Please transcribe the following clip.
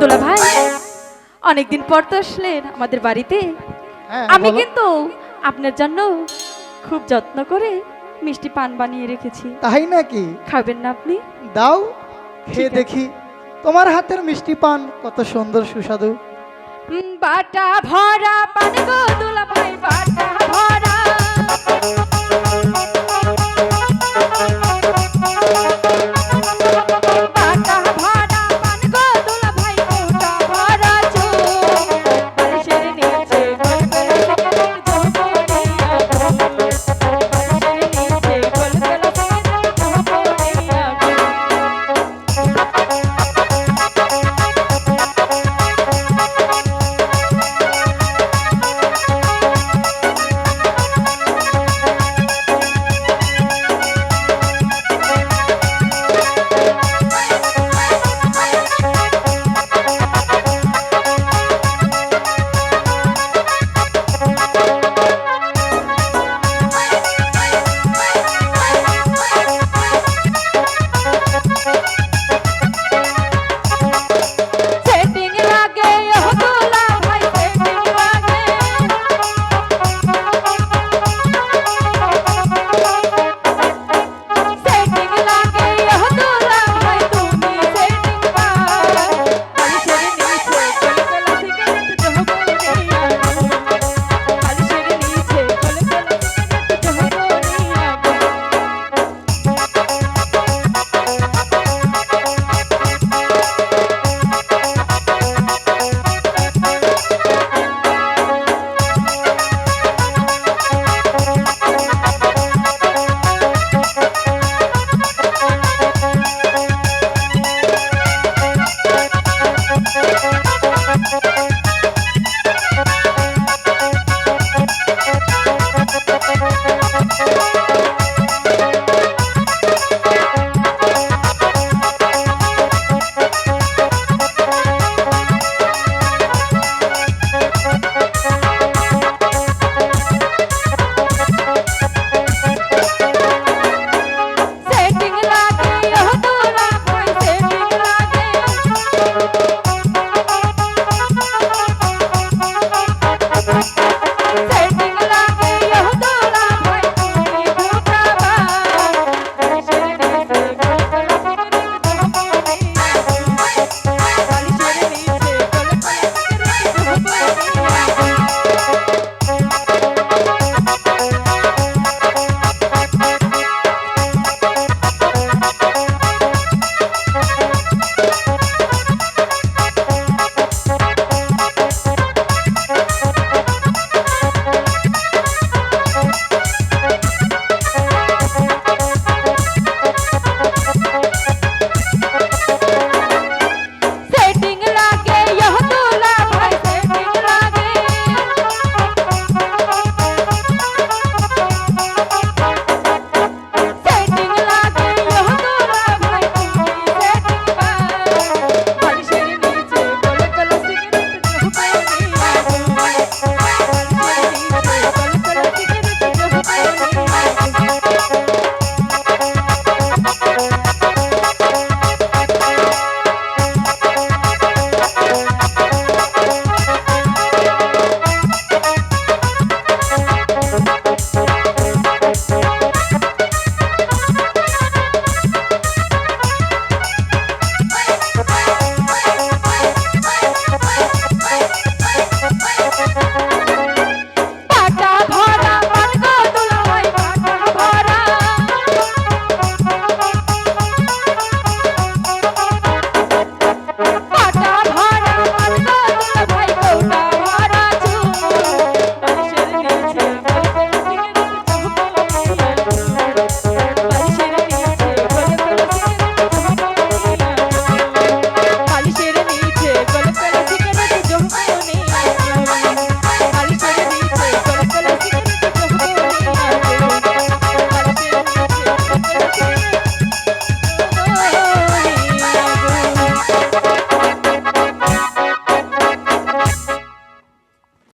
দোলা ভাই অনেকদিন পর তো আসলেন আমাদের বাড়িতে। হ্যাঁ আমি কিন্তু আপনার জন্য খুব যত্ন করে মিষ্টি পান বানিয়ে রেখেছি। তাই নাকি? খাবেন না আপনি? দাও খেয়ে দেখি। তোমার হাতের মিষ্টি পান কত সুন্দর সুস্বাদু। বাটা ভরা পান গো দোলা ভাই বাটা ভরা।